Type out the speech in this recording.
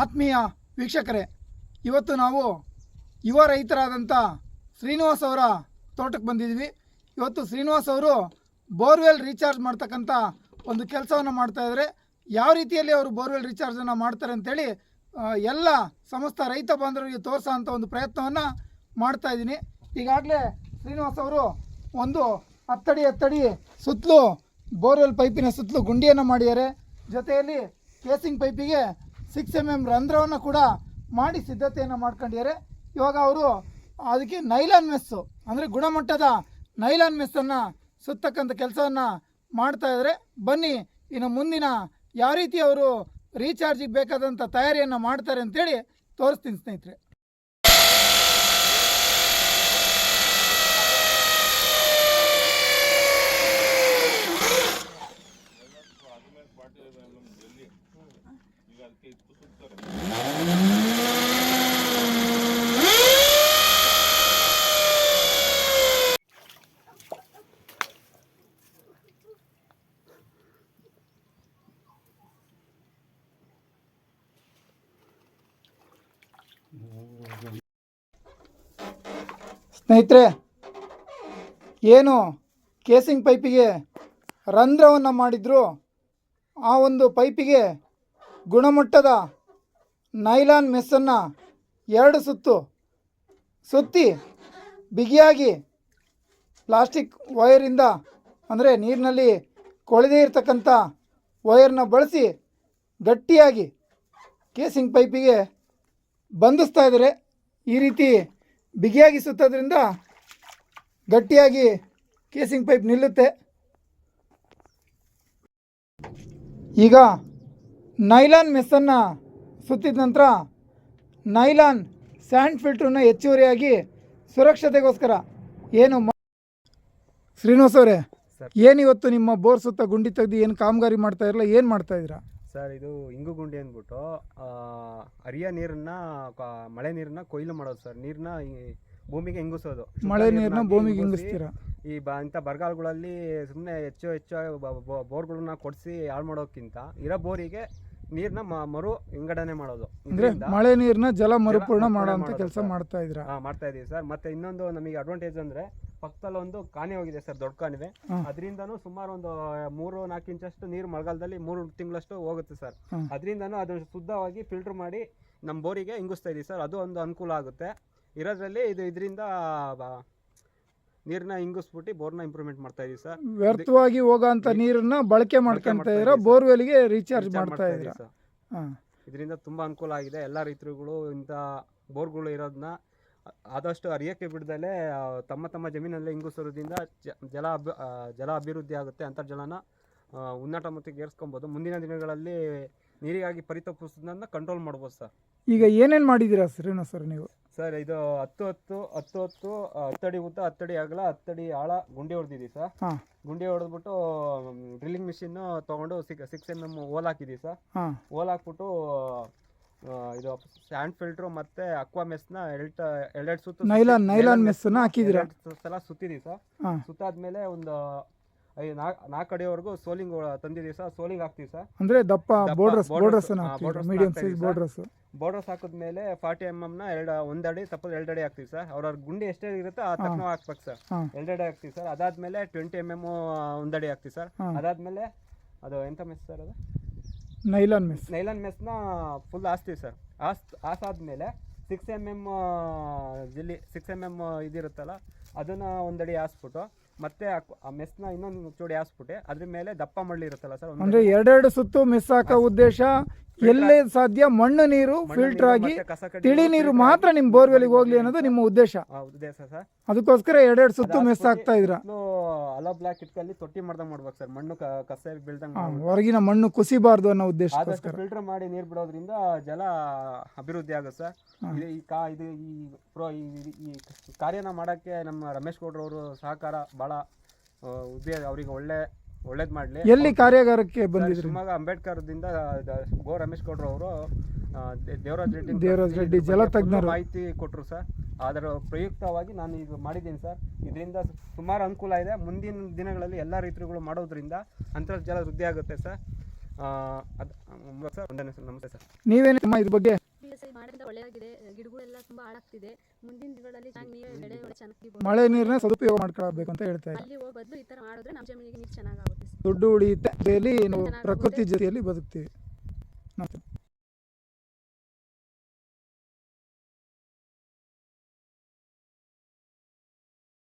ಆತ್ಮೀಯ ವೀಕ್ಷಕರೇ, ಇವತ್ತು ನಾವು ಯುವ ರೈತರಾದಂಥ ಶ್ರೀನಿವಾಸ್ ಅವರ ತೋಟಕ್ಕೆ ಬಂದಿದ್ವಿ ಇವತ್ತು ಶ್ರೀನಿವಾಸ್ ಅವರು ಬೋರ್ವೆಲ್ ರೀಚಾರ್ಜ್ ಮಾಡ್ತಕ್ಕಂಥ ಒಂದು ಕೆಲಸವನ್ನು ಮಾಡ್ತಾಯಿದ್ದಾರೆ ಯಾವ ರೀತಿಯಲ್ಲಿ ಅವರು ಬೋರ್ವೆಲ್ ರೀಚಾರ್ಜನ್ನು ಮಾಡ್ತಾರೆ ಅಂತೇಳಿ ಎಲ್ಲ ಸಮಸ್ತ ರೈತ ಬಾಂಧವರಿಗೆ ತೋರಿಸೋ ಅಂಥ ಒಂದು ಪ್ರಯತ್ನವನ್ನು ಮಾಡ್ತಾ ಇದ್ದೀನಿ. ಈಗಾಗಲೇ ಶ್ರೀನಿವಾಸ್ ಅವರು ಒಂದು ಹತ್ತಡಿ ಹತ್ತಡಿ ಸುತ್ತಲೂ ಬೋರ್ವೆಲ್ ಪೈಪಿನ ಸುತ್ತಲೂ ಗುಂಡಿಯನ್ನು ಮಾಡಿದ್ದಾರೆ. ಜೊತೆಯಲ್ಲಿ ಕೇಸಿಂಗ್ ಪೈಪಿಗೆ ಸಿಕ್ಸ್ ಎಂ ಎಂ ರಂಧ್ರವನ್ನು ಕೂಡ ಮಾಡಿ ಸಿದ್ಧತೆಯನ್ನು ಮಾಡ್ಕೊಂಡಿದ್ದಾರೆ. ಇವಾಗ ಅವರು ಅದಕ್ಕೆ ನೈಲಾನ್ ಮೆಸ್ಸು ಅಂದರೆ ಗುಣಮಟ್ಟದ ನೈಲಾನ್ ಮೆಸ್ಸನ್ನು ಸುತ್ತಕ್ಕಂಥ ಕೆಲಸವನ್ನು ಮಾಡ್ತಾ ಇದ್ದಾರೆ. ಬನ್ನಿ, ಇನ್ನು ಮುಂದಿನ ಯಾವ ರೀತಿ ಅವರು ರೀಚಾರ್ಜಿಗೆ ಬೇಕಾದಂಥ ತಯಾರಿಯನ್ನು ಮಾಡ್ತಾರೆ ಅಂತೇಳಿ ತೋರಿಸ್ತೀನಿ ಸ್ನೇಹಿತರೆ. ಸ್ನೇಹಿತರೆ ಏನು ಕೇಸಿಂಗ್ ಪೈಪಿಗೆ ರಂಧ್ರವನ್ನು ಮಾಡಿದ್ರು ಆ ಒಂದು ಪೈಪಿಗೆ ಗುಣಮಟ್ಟದ ನೈಲಾನ್ ಮೆಸ್ಸನ್ನು ಎರಡು ಸುತ್ತು ಸುತ್ತಿ ಬಿಗಿಯಾಗಿ ಪ್ಲಾಸ್ಟಿಕ್ ವೈರಿಂದ, ಅಂದರೆ ನೀರಿನಲ್ಲಿ ಕೊಳೆದೇ ಇರತಕ್ಕಂಥ ವೈರ್ನ ಬಳಸಿ ಗಟ್ಟಿಯಾಗಿ ಕೇಸಿಂಗ್ ಪೈಪಿಗೆ ಬಂಧಿಸ್ತಾ ಇದ್ದಾರೆ. ಈ ರೀತಿ ಬಿಗಿಯಾಗಿ ಸುತ್ತೋದ್ರಿಂದ ಗಟ್ಟಿಯಾಗಿ ಕೇಸಿಂಗ್ ಪೈಪ್ ನಿಲ್ಲುತ್ತೆ. ಈಗ ನೈಲಾನ್ ಮೆಸ್ಸನ್ನು ಸುತ್ತಿದ ನಂತರ ನೈಲಾನ್ ಸ್ಯಾಂಡ್ ಫಿಲ್ಟ್ರನ್ನ ಹೆಚ್ಚುವರಿಯಾಗಿ ಸುರಕ್ಷತೆಗೋಸ್ಕರ ಏನು ಶ್ರೀನಿವಾಸ ಅವರೇ. ಏನಿವತ್ತು ನಿಮ್ಮ ಬೋರ್ ಸುತ್ತ ಗುಂಡಿ ತೆಗೆದು ಏನು ಕಾಮಗಾರಿ ಮಾಡ್ತಾ ಇರಲ್ಲ ಏನು ಮಾಡ್ತಾ ಇದ್ದೀರಾ? ಸರ್ ಇದು ಇಂಗು ಗುಂಡಿ ಅಂದ್ಬಿಟ್ಟು ಅರಿಯ ನೀರನ್ನ ಮಳೆ ನೀರನ್ನ ಕೊಯ್ಲು ಮಾಡೋದು ಸರ್. ನೀರನ್ನ ಭೂಮಿಗೆ ಇಂಗಿಸೋದು. ಮಳೆ ನೀರನ್ನ ಭೂಮಿಗೆ ಇಂಗಿಸಿ, ಇಂಗಿಸ್ತೀರಾ? ಈ ಬ ಇಂಥ ಬರಗಾಲಗಳಲ್ಲಿ ಸುಮ್ಮನೆ ಹೆಚ್ಚು ಹೆಚ್ಚು ಬೋರ್ಗಳನ್ನ ಕೊಡಿಸಿ ಹಾಳು ಮಾಡೋಕ್ಕಿಂತ ಇರೋ ಬೋರಿಗೆ ನೀರನ್ನ ಮರು ವಿಂಗಡಣೆ ಮಾಡೋದು. ಅಂದ್ರೆ ಮಳೆ ನೀರನ್ನ ಜಲ ಮರುಪೂರ್ಣ ಮಾಡುವಂತ ಕೆಲಸ ಮಾಡ್ತಾ ಇದ್ದೀರಾ? ಆ, ಮಾಡ್ತಾ ಇದೀವಿ ಸರ್. ಮತ್ತೆ ಇನ್ನೊಂದು ನಮಗೆ ಅಡ್ವಾಂಟೇಜ್ ಅಂದ್ರೆ ಪಕ್ಕದಲ್ಲಿ ಒಂದು ಕಾಣೆ ಹೋಗಿದೆ ಸರ್ ದೊಡ್ಡ ಕಾಣಿವೆ. ಅದರಿಂದನೂ ಸುಮಾರು ಒಂದು ಮೂರು ನಾಲ್ಕು ಇಂಚಷ್ಟು ನೀರು ಮಳೆಗಾಲದಲ್ಲಿ ಮೂರು ತಿಂಗಳಷ್ಟು ಹೋಗುತ್ತೆ ಸರ್. ಅದರಿಂದನೂ ಅದು ಶುದ್ಧವಾಗಿ ಫಿಲ್ಟರ್ ಮಾಡಿ ನಮ್ಮ ಬೋರಿಗೆ ಇಂಗಿಸ್ತಾ ಇದೀವಿ ಸರ್. ಅದು ಒಂದು ಅನುಕೂಲ ಆಗುತ್ತೆ. ಇರೋದ್ರಲ್ಲಿ ಇದು ಇದರಿಂದ ನೀರನ್ನ ಇಂಗಿಸ್ಬಿಟ್ಟು ಬೋರ್ನ ಇಂಪ್ರೂವ್ಮೆಂಟ್ ಮಾಡ್ತಾ ಇದೀವಿ ಸರ್. ವ್ಯರ್ಥವಾಗಿ ಹೋಗೋಂಥ ನೀರನ್ನ ಬಳಕೆ ಮಾಡ್ಕೊಂತ ಇದ್ರೆ ಇದ್ದೀರಾ? ಬೋರ್ವೆಲ್ಗೆ ರೀಚಾರ್ಜ್ ಮಾಡ್ತಾ ಇದೀವಿ ಇದ್ದೀರಾ ಸರ್. ಹಾಂ. ಇದರಿಂದ ತುಂಬ ಅನುಕೂಲ ಆಗಿದೆ. ಎಲ್ಲ ರೈತರುಗಳು ಇಂಥ ಬೋರ್ಗಳು ಇರೋದನ್ನ ಆದಷ್ಟು ಅರಿಯೋಕ್ಕೆ ಬಿಡದಲೇ ತಮ್ಮ ತಮ್ಮ ಜಮೀನಲ್ಲೇ ಇಂಗಿಸೋದ್ರಿಂದ ಜಲ ಅಭಿ ಜಲ ಅಭಿವೃದ್ಧಿ ಆಗುತ್ತೆ ಅಂತರ್ಜಲನ ಉನ್ನಟ ಉನ್ನತ ಮಟ್ಟಿಗೆ ಏರಿಸ್ಕೊಬೋದು. ಮುಂದಿನ ದಿನಗಳಲ್ಲಿ ನೀರಿಗಾಗಿ ಪರಿತಪಿಸೋದನ್ನ ಕಂಟ್ರೋಲ್ ಮಾಡ್ಬೋದು ಸರ್. ಈಗ ಏನೇನು ಮಾಡಿದ್ದೀರಾ ಶ್ರೀನಿವಾಸ್ ಸರ್ ನೀವು? ಸರ್ ಇದು ಹತ್ತು ಹತ್ತು ಹತ್ತು ಹತ್ತು ಹತ್ತಡಿ ಉದ್ದ ಹತ್ತಡಿ ಅಗಲ ಹತ್ತಡಿ ಆಳ ಗುಂಡಿ ಹೊಡೆದಿದ್ದೀವಿ ಸರ್. ಹಾಂ. ಗುಂಡಿ ಹೊಡೆದ್ಬಿಟ್ಟು ಡ್ರಿಲ್ಲಿಂಗ್ ಮಿಷಿನ್ ತೊಗೊಂಡು ಸಿಕ್ ಸಿಕ್ಸ್ ಎಂ ಎಂ ಓಲ್ ಹಾಕಿದ್ದೀವಿ ಸರ್. ಹಾಂ. ಓಲ್ ಹಾಕ್ಬಿಟ್ಟು ಆ, ಇದು ಸ್ಯಾಂಡ್ ಫಿಲ್ಟ್ರು ಮತ್ತೆ ಅಕ್ವಾ ಮೆಸ್ನ ಎರಡು ಎರಡೆರಡು ಸುತ್ತು ನೈಲಾನ್ ನೈಲಾನ್ ಮೆಸ್ಸನ್ನ ಹಾಕಿದ್ದೀರಾ? ಸಲ ಸುತ್ತಿದೀವಿ ಸರ್. ಹಾಂ. ಸುತ್ತಾದ್ಮೇಲೆ ಒಂದು ನಾಲ್ಕು ಅಡಿವರೆಗೂ ಸೋಲಿಂಗ್ ತಂದಿದ್ದೀವಿ ಸರ್. ಸೋಲಿಂಗ್ ಹಾಕ್ತೀವಿ ಸರ್. ಅಂದ್ರೆ ದಪ್ಪ boulders boulders medium size boulders boulders ಹಾಕಿದ್ಮೇಲೆ ಫಾರ್ಟಿ ಎಂ ಎಮ್ನ ಎರಡು ಒಂದಡಿ ತಪ್ಪದ ತಪ್ಪದು ಎರಡು ಅಡಿ ಹಾಕ್ತೀವಿ ಸರ್. ಅವ್ರವ್ರ ಗುಂಡಿ ಎಷ್ಟೇ ಇರುತ್ತೆ ಆ ತಕ್ಕ ಹಾಕ್ಬೇಕು ಸರ್. ಎರಡಡಿ ಎರಡು ಹಾಕ್ತೀವಿ ಸರ್. ಅದಾದ್ಮೇಲೆ ಟ್ವೆಂಟಿ ಎಂ ಎಂ ಒಂದು ಅಡಿ ಹಾಕ್ತೀವಿ ಸರ್. ಅದಾದ್ಮೇಲೆ ಅದು ಎಂತ ಮೆಸ್ ಸರ್ ಅದು? ನೈಲಾನ್ ಮೆಸ್ ನೈಲಾನ್ ಮೆಸ್ನ ಫುಲ್ ಹಾಸ್ತೀವಿ ಸರ್. ಹಾಸ್ ಹಾಸಾದ್ಮೇಲೆ ಸಿಕ್ಸ್ ಎಂ ಎಂ ಜಿಲ್ಲಿ ಸಿಕ್ಸ್ ಎಂ ಎಂ ಇದಿರುತ್ತಲ್ಲ ಅದನ್ನ ಒಂದಡಿ ಹಾಸ್ಬಿಟ್ಟು ಮತ್ತೆ ಆ- ಮೆಸ್ನ ಇನ್ನೊಂದು ಚೂಡಿ ಹಾಸ್ಬಿಟ್ಟೆ. ಅದ್ರ ಮೇಲೆ ದಪ್ಪ ಮಳ್ಳಿ ಇರುತ್ತಲ್ಲ ಸರ್? ಅಂದ್ರೆ ಎರಡೆರಡು ಸುತ್ತು ಮಿಸ್ ಹಾಕೋ ಉದ್ದೇಶ ಎಲ್ಲೇ ಸಾಧ್ಯ ಮಣ್ಣು ನೀರು ಫಿಲ್ಟರ್ ಆಗಿ ತಿಳಿ ನೀರು ಮಾತ್ರ ನಿಮ್ಮ ಬೋರ್ವೆಲ್ಗೆ ಹೋಗ್ಲಿ ಅನ್ನೋದು ನಿಮ್ಮ ಉದ್ದೇಶ. ಉದ್ದೇಶ ಸರ್. ಅದಕ್ಕೋಸ್ಕರ ಎರಡೆರಡು ಸುತ್ತು ಮಿಸ್ ಆಗ್ತಾ ಇದ್ರ. ಅಲ ಬ್ಲಾಕ್ ಇಟ್ಕಲ್ಲಿ ತೊಟ್ಟಿ ಮಾಡ್ದಂಗ್ ಮಾಡ್ಬೇಕು ಸರ್. ಮಣ್ಣು ಕ- ಕಸ ಬೀಳ್ದಂಗ್ ಹಾಂ ಮಾಡ್ಬೇಕು. ಹೊರಗಿನ ಮಣ್ಣು ಕುಸಿಬಾರ್ದು ಅನ್ನೋ ಉದ್ದೇಶ ಉದ್ದೇಶಕ್ಕೋಸ್ಕರ ಫಿಲ್ಟರ್ ಮಾಡಿ ನೀರು ಬಿಡೋದ್ರಿಂದ ಜಲ ಅಭಿವೃದ್ಧಿ ಆಗುತ್ತೆ ಸರ್. ಇದು ಈ ಕಾ ಇದು ಈ ಪ್ರೋ ಈ ಈ ಕಾರ್ಯನ ಮಾಡಕ್ಕೆ ನಮ್ಮ ರಮೇಶ್ ಗೌಡ್ರವರು ಅವರು ಸಹಕಾರ ಭಾಳ ಉದ್ಯ ಅವರಿಗೆ ಒಳ್ಳೆ ಒಳ್ಳೇದು ಮಾಡಲಿ. ಎಲ್ಲಿ ಕಾರ್ಯಾಗಾರಕ್ಕೆ ಬಂದಿದ್ರು? ಶಿವಮೊಗ್ಗ ಅಂಬೇಡ್ಕರ್ದಿಂದ ಗೋ ರಮೇಶ್ ಗೌಡ್ರು ಅವರು ದೇವರಾಜ್ ರೆಡ್ಡಿ ದೇವರಾಜ್ ರೆಡ್ಡಿ ಜಲತಜ್ಞರು. ಮಾಹಿತಿ ಕೊಟ್ಟರು ಸರ್. ಅದರ ಪ್ರಯುಕ್ತವಾಗಿ ನಾನು ಇದು ಮಾಡಿದ್ದೀನಿ ಸರ್. ಇದರಿಂದ ಸುಮಾರು ಅನುಕೂಲ ಇದೆ. ಮುಂದಿನ ದಿನಗಳಲ್ಲಿ ಎಲ್ಲ ರೈತರುಗಳು ಮಾಡೋದ್ರಿಂದ ಅಂತರ್ಜಲ ವೃದ್ಧಿ ಆಗುತ್ತೆ ಸರ್. ಅದು ಸರ್ ಒಂದನೇ ಸರ್ ನಮಸ್ತೆ ಸರ್. ನೀವೇನು ಇದ್ರ ಬಗ್ಗೆ ಮಾಡೋದ್ರಿಂದ ಒಳ್ಳೆಯಾಗಿದೆ. ಗಿಡಗಳೆಲ್ಲ ತುಂಬಾ ಹಾಳಾಗ್ತಿದೆ. ಮುಂದಿನ ದಿನಗಳಲ್ಲಿ ಚೆನ್ನಾಗಿ ನೀವೇ ಬೆಳೆ ಒಳ್ಳೆ ಚೆನ್ನಾಗಿ ಮಳೆ ನೀರನ್ನ ಸದುಪಯೋಗ ಮಾಡ್ಕೊಳ್ಬೇಕು ಅಂತ ಹೇಳ್ತಾ ಇದ್ದಾರೆ. ಅಲ್ಲಿ ಹೋಗಿ ಬದಲು ಈ ತರ ಮಾಡಿದ್ರೆ ನಮ್ಮ ಜಮೀನಿಗೆ ನೀರು ಚೆನ್ನಾಗಾಗುತ್ತೆ. ಸರ್ ದುಡ್ಡು ಉಳಿಯುತ್ತೆ. ಜೊತೆಯಲ್ಲಿ ನಾವು. ಪ್ರಕೃತಿ ಜೊತೆಯಲ್ಲಿ ಬದುಕ್ತೀವಿ. ನಮಸ್ತೆ.